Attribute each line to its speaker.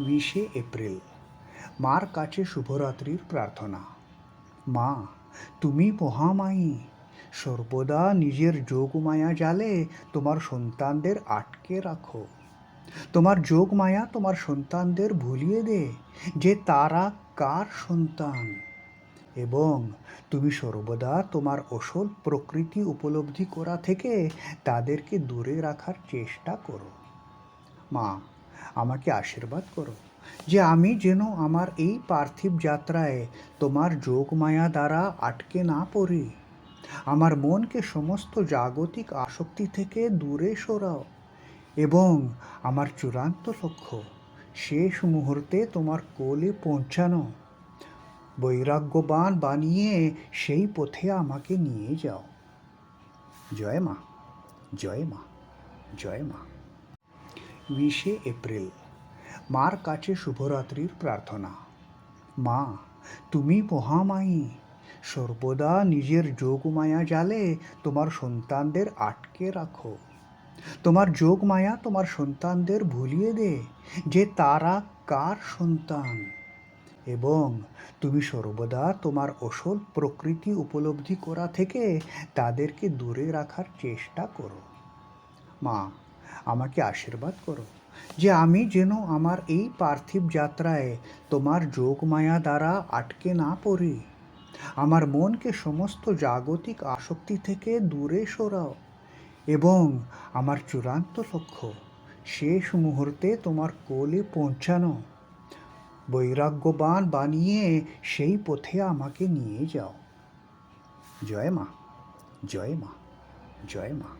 Speaker 1: বিশে এপ্রিল। মার কাছে শুভরাত্রির প্রার্থনা। মা, তুমি মহামায়ী, সর্বদা নিজের যোগমায়া জালে তোমার সন্তানদের আটকে রাখো। তোমার যোগমায়া তোমার সন্তানদের ভুলিয়ে দে যে তারা কার সন্তান। এবং তুমি সর্বদা তোমার অসল প্রকৃতি উপলব্ধি করা থেকে তাদেরকে দূরে রাখার চেষ্টা করো। মা আমাকে আশীর্বাদ করো, যে আমি যেন আমার এই পার্থিব যাত্রায় তোমার যোগমায়া দ্বারা আটকে না পড়ি। আমার মনকে সমস্ত জাগতিক আসক্তি থেকে দূরে সরাও এবং আমার চূড়ান্ত লক্ষ্য শেষ মুহূর্তে তোমার কোলে পৌঁছানো। বৈরাগ্যবান বানিয়ে সেই পথে আমাকে নিয়ে যাও। জয় মা জয় মা জয় মা। বিশে এপ্রিল, মার কাছে শুভরাত্রির প্রার্থনা। মা, তুমি মহামায়ী, সর্বদা নিজের যোগমায়া জালে তোমার সন্তানদের আটকে রাখো। তোমার যোগমায়া তোমার সন্তানদের ভুলিয়ে দে যে তারা কার সন্তান। এবং তুমি সর্বদা তোমার অসল প্রকৃতি উপলব্ধি করা থেকে তাদেরকে দূরে রাখার চেষ্টা করো। মা আমাকে আশীর্বাদ করো, যে আমি যেন আমার এই পার্থিব যাত্রায় তোমার যোগমায়া দ্বারা আটকে না পড়ি। আমার মনকে সমস্ত জাগতিক আসক্তি থেকে দূরে সরাও এবং আমার চূড়ান্ত লক্ষ্য, শেষ মুহূর্তে তোমার কোলে পৌঁছানো। বৈরাগ্যবান বানিয়ে সেই পথে আমাকে নিয়ে যাও। জয় মা জয় মা জয় মা।